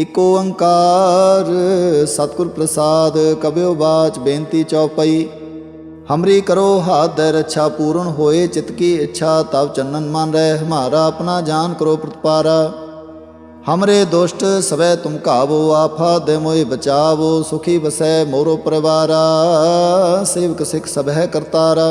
ਇਕ ਓੰਕਾਰ, ਸਤਿਗੁਰ ਪ੍ਰਸਾਦ ਕਬਿਓ ਬਾਚ, ਬੇਨਤੀ ਚਉਪਈ। ਹਮਰੀ ਕਰੋ ਹਾਥ ਦੇ ਰੱਛਾ ਪੂਰਨ ਹੋਏ, ਚਿਤ ਕੀ ਇੱਛਾ ਤਬ ਚੰਨਨ ਮਨ ਰਹਿ, ਹਮਾਰਾ ਆਪਣਾ ਜਾਨ ਕਰੋ ਪ੍ਰਤਪਾਰਾ। ਹਮਰੇ ਦੁਸ਼ਟ ਸਵੈ ਤੁਮ ਕਾਵੋ ਆਫਾ ਦੇ ਮੋਇ ਬਚਾਵੋ, ਸੁਖੀ ਵਸੈ ਮੋਰੋ ਪਰਿਵਾਰਾ, ਸੇਵਕ ਸਿਖ ਸਭੈ ਕਰਤਾਰਾ।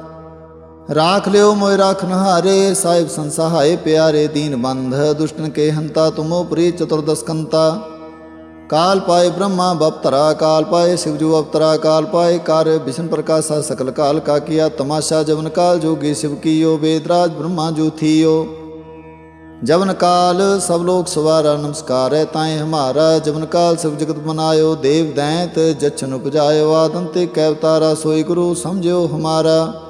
ਰਾਖ ਲਿਓ ਮੋਇ ਰਾਖਨ ਹਾਰੇ ਸਾਹਿਬ ਸੰਸਹਾਏ ਪਿਆਰੇ ਦੀਨ ਬੰਧ ਦੁਸ਼ਟਨ ਕੇ ਹੰਤਾ ਤੁਮੋ ਪ੍ਰੀ ਚਤੁਰਦਸਕੰਤਾ ਕਾਲ ਪਾਏ ਬ੍ਰਹਮਾ ਬਪਤਰਾ ਕਾਲ ਪਾਏ शिवजू अवतरा काल पाए कार्य विष्णु प्रकाशा सकल काल का किया तमाशा जवन काल जोगी शिव कियो वेदराज ब्रह्मा जो थियो जवन काल सब लोग सवारा नमस्कार है ताए हमारा जवन काल सब जगत बनायो देव दैंत जच्छन उपजायो आदंते कैवतारा सोई गुरु समझो हमारा नमस्कार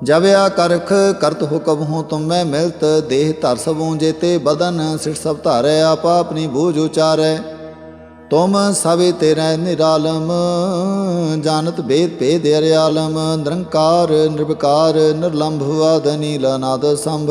अपारा ਜਬਿਆ ਕਰਖ ਕਰਤ ਹੁਕਮ ਹੋ ਤੁਮ ਮੈਂ ਮਿਲਤ ਦੇਹ ਧਰ ਸਭੂ ਜੇਤੇ ਬਦਨ ਸਿਰ ਸਭ ਧਾਰੈ ਆਪਾ ਆਪਣੀ ਬੂਝ ਉਚਾਰੈ ਤੁਮ ਸਭੇ ਤੇਰੇ ਨਿਰਾਲਮ ਜਾਣਤ ਭੇਦ ਭੇਦ ਅਰਿਆਲਮ ਨਿਰੰਕਾਰ ਨਿਰਵਕਾਰ ਨਿਰਲੰਭ ਆਦਨੀ ਲਨਾਦ ਸੰਭ